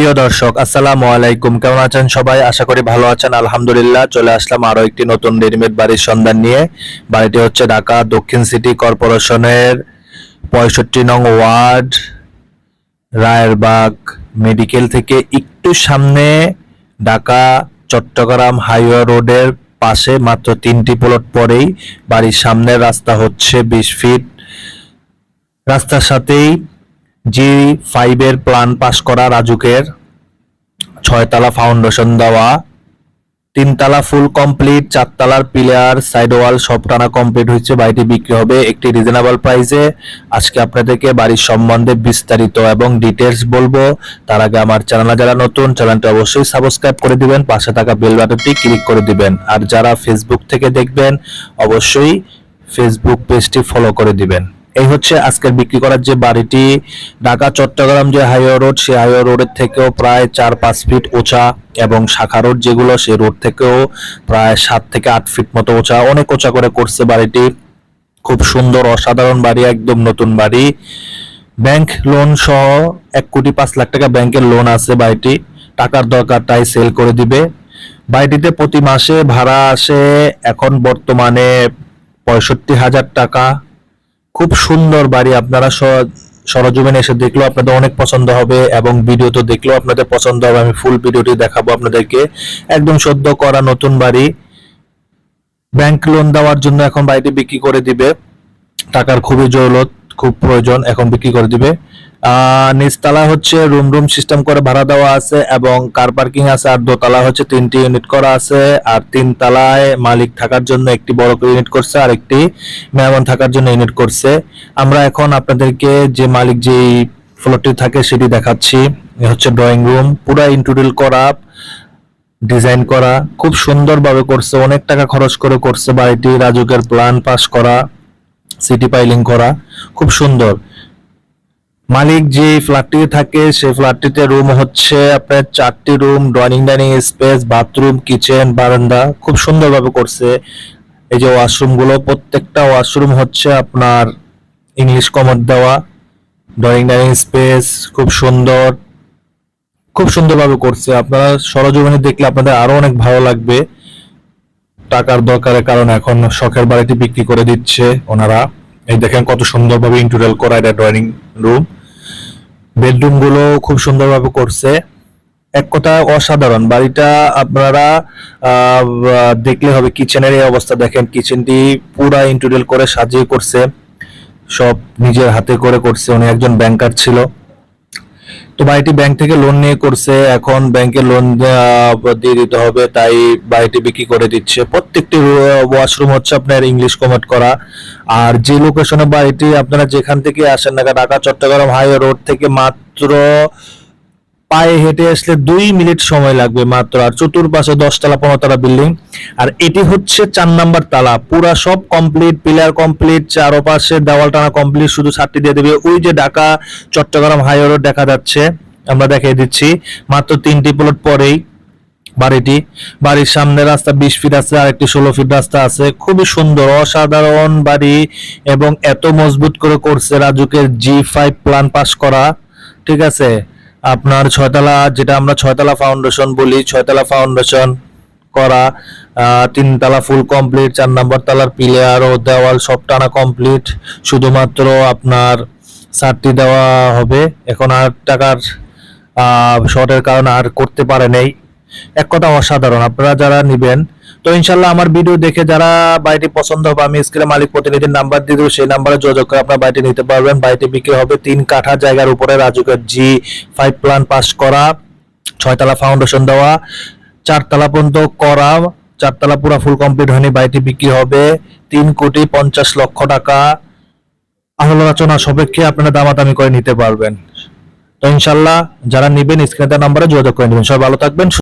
প্রিয় দর্শক, আসসালামু আলাইকুম। কেমন আছেন সবাই? আশা করি ভালো আছেন। আলহামদুলিল্লাহ, চলে আসলাম আরও একটি নতুন রেডিমেড বাড়ির সন্ধান নিয়ে। বাড়িটি হচ্ছে ঢাকা দক্ষিণ সিটি কর্পোরেশনের পঁয়ষট্টি নং ওয়ার্ড, রায়েরবাগ মেডিকেল থেকে একটু সামনে ঢাকা চট্টগ্রাম হাইওয়ে রোডের পাশে মাত্র তিনটি প্লট পরেই বাড়ির সামনের রাস্তা হচ্ছে বিশ ফিট। রাস্তার সাথেই জি ফাইভের প্ল্যান পাস করা রাজুকের। ছয়তলা ফাউন্ডেশন দেওয়া। তিনতলা ফুল কমপ্লিট চারতলার পিলার সাইড ওয়াল সব টানা কমপ্লিট হয়েছে, বাড়িটি বিক্রি হবে একটি রিজনেবল প্রাইসে আজকে আপনাদেরকে বাড়ির সম্বন্ধে বিস্তারিত এবং ডিটেলস বলব। তার আগে আমার চ্যানেলে যারা নতুন চ্যানেলটি অবশ্যই সাবস্ক্রাইব করে দিবেন, পাশে থাকা বেল বাটনটি ক্লিক করে দিবেন। আর যারা ফেসবুক থেকে দেখবেন, অবশ্যই ফেসবুক পেজটি ফলো করে দিবেন। এই হচ্ছে আজকের বিক্রি করার যে বাড়িটি, ঢাকা, চট্টগ্রাম যে হাইওয়ে রোড সেই হাইওয়ে রোডের থেকেও প্রায় চার, পাঁচ ফিট উঁচা এবং শাখা রোড যেগুলো সেই রোড থেকেও প্রায় সাত থেকে আট ফিট মতো উঁচা অনেক উঁচা করে করছে বাড়িটি। খুব সুন্দর, অসাধারণ বাড়ি, একদম নতুন বাড়ি। ব্যাংক লোন সহ এক কোটি পাঁচ লাখ টাকা ব্যাংকের লোন আছে বাড়িটি। টাকার দরকার তাই সেল করে দিবে। বাড়িটিতে প্রতি মাসে ভাড়া আসে এখন বর্তমানে পঁয়ষট্টি হাজার টাকা। খুব সুন্দর বাড়ি আপনারা সরজমিনে এসে দেখলেও আপনাদের অনেক পছন্দ হবে এবং ভিডিও তো দেখলেও আপনাদের পছন্দ হবে। আমি ফুল ভিডিওটি দেখাবো আপনাদেরকে। একদম সদ্য করা নতুন বাড়ি। ব্যাংক লোন দেওয়ার জন্য এখন বাড়িটি বিক্রি করে দিবে। টাকার খুবই জরুরত খুব প্রয়োজন, এখন বিক্রি করে দিবে। নিচতলা হচ্ছে রুম রুম সিস্টেম করে ভাড়া দেওয়া আছে এবং কার পার্কিং আছে, আর দোতলা হচ্ছে তিনটি ইউনিট করা আছে, আর তিন তলায় মালিক থাকার জন্য একটি বড় করে ইউনিট করছে, আর একটি মেহমান থাকার জন্য ইউনিট করছে। আমরা এখন আপনাদেরকে যে মালিক যেই ফ্লোরটি থাকে সেটি দেখাচ্ছি। হচ্ছে ড্রয়িং রুম পুরো ইন্টুডিল করা ডিজাইন করা, খুব সুন্দরভাবে করছে, অনেক টাকা খরচ করে করছে বাড়িটি, রাজুকের প্ল্যান পাস করা। সিটি পাইলিং করা, খুব সুন্দর। মালিক যে ফ্ল্যাটটি থাকে, সেই ফ্ল্যাটটিতে রুম হচ্ছে আপনার চারটি room drawing dining space bathroom kitchen বারান্দা, খুব সুন্দরভাবে করছে। এই যে ওয়াশরুমগুলো, প্রত্যেকটা ওয়াশরুম হচ্ছে আপনার ইংলিশ কমোড দেওয়া। ড্রয়িং ডাইনিং স্পেস খুব সুন্দর। খুব সুন্দরভাবে করছে। আপনারা সরজমিনে দেখলে আপনাদের আরও অনেক ভালো লাগবে। টাকার দরকারের কারণে এখন শখের বাড়িটি বিক্রি করে দিচ্ছে ওনারা। এই দেখেন কত সুন্দরভাবে ইন্টুরিয়াল করা এটা ড্রয়িং রুম বেডরুমগুলো খুব সুন্দরভাবে করছে। এক কথা অসাধারণ, বাড়িটা আপনারা দেখলে হবে কিচেনের এই অবস্থা। দেখেন কিচেনটি পুরা ইন্টুরিয়াল করে সাজিয়ে করছে। সব নিজের হাতে করে করছে। উনি একজন ব্যাংকার ছিল। তো বাড়িটি ব্যাংক থেকে লোন নিয়ে করছে, এখন ব্যাংকে লোন দিয়ে দিতে হবে, তাই বাড়িটি বিক্রি করে দিচ্ছে। প্রত্যেকটি ওয়াশরুম হচ্ছে আপনার ইংলিশ কমেন্ট করা। আর যে লোকেশনে বাড়িটি আপনারা যেখান থেকে আসেন না ঢাকা, চট্টগ্রাম হাইওয়ে রোড থেকে মাত্র পায়ে হেঁটে আসলে দুই মিনিট সময় লাগবে মাত্র, আর চতুর্পাশে দশতলা, পনেরোতলা বিল্ডিং আর এটি হচ্ছে চার নাম্বার তালা। পুরা সব কমপ্লিট পিলার কমপ্লিট চারপাশে দেওয়াল টানা কমপ্লিট শুধু ছাদটি দিয়ে দেবে। ওই যে ঢাকা, চট্টগ্রাম হাইওয়ে রোড দেখা যাচ্ছে, আমরা দেখিয়ে দিচ্ছি। মাত্র তিনটি প্লট পরেই বাড়িটি। বাড়ির সামনে রাস্তা বিশ ফিট আছে আর একটি ষোলো ফিট রাস্তা আছে। খুবই সুন্দর, অসাধারণ বাড়ি এবং এত মজবুত করে করছে রাজুকের জি ফাইভ প্ল্যান পাস করা। ঠিক আছে? আপনার ছয়তলা, যেটা আমরা ছয়তলা ফাউন্ডেশন বলি, ছয়তলা ফাউন্ডেশন করা তিনতলা ফুল কমপ্লিট চার নম্বর তলার পিলার ও দেওয়াল সব টানা কমপ্লিট শুধুমাত্র আপনার সারটি দেওয়া হবে। এখন আর টাকার শর্টের কারণে আর করতে পারে নেই। এক কথা অসাধারণ, আপনারা যারা নিবেন তো ইনশাল্লাহ আমার ভিডিও দেখে যারা বাড়িটি পছন্দ হবে, আমি স্ক্রিনে মালিক প্রতিনিধির নাম্বার দিয়ে দেবো, সেই নাম্বারে যোগাযোগ করে আপনার বাড়িটি নিতে পারবেন। বাড়িটি বিক্রি হবে তিন কাঠা জায়গার উপরে, রাজুকের জি ফাইভ প্ল্যান পাস করা, ছয়তলা ফাউন্ডেশন দেওয়া, চারতলা পর্যন্ত করা, চারতলা পুরো ফুল কমপ্লিট হয়নি, বাড়িটি বিক্রি হবে তিন কোটি পঞ্চাশ লক্ষ টাকা। আলোচনা সাপেক্ষে আপনারা দামাদামি করে নিতে পারবেন। তো ইনশাল্লাহ যারা নিবেন স্ক্রিনে নাম্বারে যোগাযোগ করে নেবেন। সবাই ভালো থাকবেন